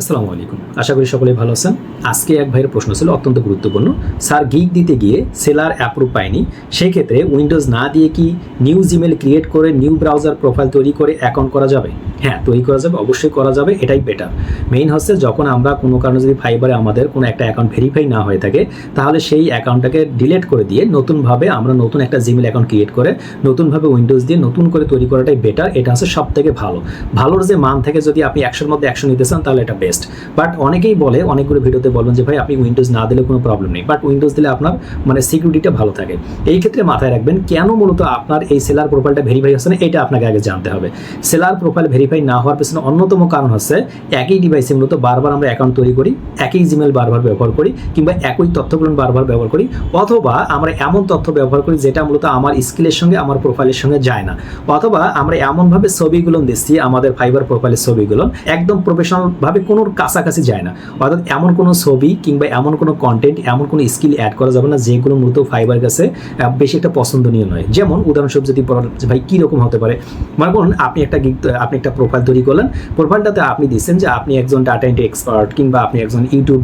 আসসালামু আলাইকুম। আশা করি সকলে ভালো আছেন। আজকে এক ভাইয়ের প্রশ্ন ছিল অত্যন্ত গুরুত্বপূর্ণ। স্যার গিগ দিতে গিয়ে সেলার অ্যাপ্রুভ পায়নি। সেই ক্ষেত্রে উইন্ডোজ না দিয়ে কি নিউ জিমেল ক্রিয়েট করে নিউ ব্রাউজার প্রোফাইল তৈরি করে অ্যাকাউন্ট করা যাবে? হ্যাঁ তৈরি করা যাবে, অবশ্যই করা যাবে, এটাই বেটার মেইন হচ্ছে যখন আমরা কোনো কারণে যদি ফাইবারে আমাদের কোনো একটা অ্যাকাউন্ট ভেরিফাই না হয়ে থাকে, তাহলে সেই অ্যাকাউন্টটাকে ডিলিট করে দিয়ে নতুনভাবে আমরা নতুন একটা জিমেল অ্যাকাউন্ট ক্রিয়েট করে নতুনভাবে উইন্ডোজ দিয়ে নতুন করে তৈরি করাটাই বেটার এটা হচ্ছে সব থেকে ভালো। ভালোর যে মান থেকে যদি আপনি একশোর মধ্যে একশো নিতে চান, তাহলে এটা বেস্ট বাট অনেকেই বলে, অনেকগুলো ভিডিওতে বলবেন যে, ভাই, আপনি উইন্ডোজ না দিলে কোনো প্রবলেম নেই। বাট উইন্ডোজ দিলে আপনার মানে সিকিউরিটিটা ভালো থাকে। এই ক্ষেত্রে মাথায় রাখবেন, কেন মূলত আপনার এই সেলার প্রোফাইলটা ভেরিফাই হচ্ছে না, এটা আপনাকে আগে জানতে হবে। সেলার প্রোফাইল ভেরিফাই না হওয়ার পেছনে অন্যতম কারণ হচ্ছে, একই ডিভাইসে মূলত বারবার আমরা অ্যাকাউন্ট তৈরি করি, একই জিমেল বারবার ব্যবহার করি, কিংবা একই তথ্যগুলো বারবার ব্যবহার করি, অথবা আমরা এমন তথ্য ব্যবহার করি যেটা মূলত আমার স্কিলের সঙ্গে, আমার প্রোফাইলের সঙ্গে যায় না। অথবা আমরা এমনভাবে ছবিগুলো দিচ্ছি, আমাদের ফাইবার প্রোফাইলের ছবিগুলো, একদম প্রফেশনাল ভাবে কোনো কাছাকাছি যায় না। অর্থাৎ এমন কোনো ছবি কিংবা এমন কোনো কন্টেন্ট এমন কোনো স্কিল অ্যাড করা যাবে না যেগুলো মূলত ফাইবার কাছে বেশি একটা পছন্দনীয় নয়। যেমন উদাহরণস্বরূপ যদি ভাই কীরকম হতে পারে? মনে করুন আপনি একটা আপনি একটা প্রোফাইল তৈরি করলেন প্রোফাইলটাতে আপনি দিচ্ছেন যে আপনি একজন ডাটা এন্ট্রি এক্সপার্ট কিংবা আপনি একজন ইউটিউব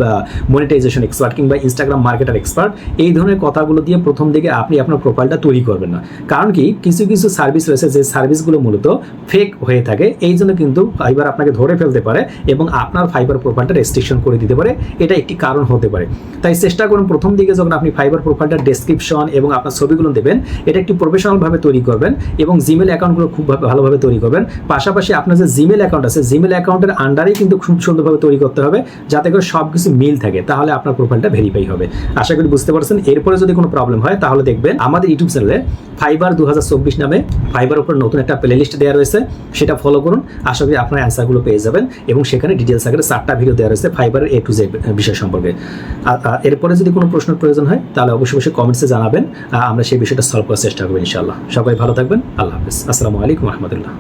মনিটাইজেশন এক্সপার্ট কিংবা ইনস্টাগ্রাম মার্কেটার এক্সপার্ট এই ধরনের কথাগুলো দিয়ে প্রথম দিকে আপনি আপনার প্রোফাইলটা তৈরি করবেন না। কারণ কি? কিছু কিছু সার্ভিস রয়েছে যে সার্ভিসগুলো মূলত ফেক হয়ে থাকে, এই জন্য কিন্তু ফাইবার আপনাকে ধরে ফেলতে পারে এবং আপনার ফাইবার প্রোফাইলটা রেস্ট্রিকশন করে দিতে পারে। এটা একটি কারণ হতে পারে। তাই চেষ্টা করুন প্রথম দিকে যখন আপনি ফাইবার প্রোফাইলটার ডেসক্রিপশন এবং আপনার ছবিগুলো দেবেন, এটা একটি প্রফেশনালভাবে তৈরি করবেন এবং জিমেল অ্যাকাউন্টগুলো খুব ভালোভাবে তৈরি করবেন। পাশাপাশি আপনার যে জিমেল অ্যাকাউন্ট আছে জিমেল অ্যাকাউন্টের আন্ডারেই কিন্তু খুব সুন্দরভাবে তৈরি করতে হবে, যাতে করে সব কিছু মিল থাকে, তাহলে আপনার প্রোফাইলটা ভেরিফাই হবে। আশা করি বুঝতে পারছেন। এরপরে যদি কোনো প্রবলেম হয়, তাহলে দেখবেন আমাদের ইউটিউব চ্যানেলে ফাইবার দু হাজার চব্বিশ নামে ফাইবার উপর নতুন একটা প্লে লিস্ট দেওয়া রয়েছে, সেটা ফলো করুন। আশা করি আপনার অ্যান্সারগুলো পেয়ে যাবেন এবং সেখানে ডিটেলস আকারে চারটা ভিডিও দেওয়া রয়েছে ফাইবারের এ টু জেড বিষয় সম্পর্কে। এরপরে যদি কোনো প্রশ্নের প্রয়োজন হয়, তাহলে অবশ্যই অবশ্যই কমেন্টসে জানাবেন আমরা সেই বিষয়টা সলভ করার চেষ্টা করব ইনশাআল্লাহ। সবাই ভালো থাকবেন, আল্লাহ হাফিজ। আসসালামু আলাইকুম রহমতুল্লাহ।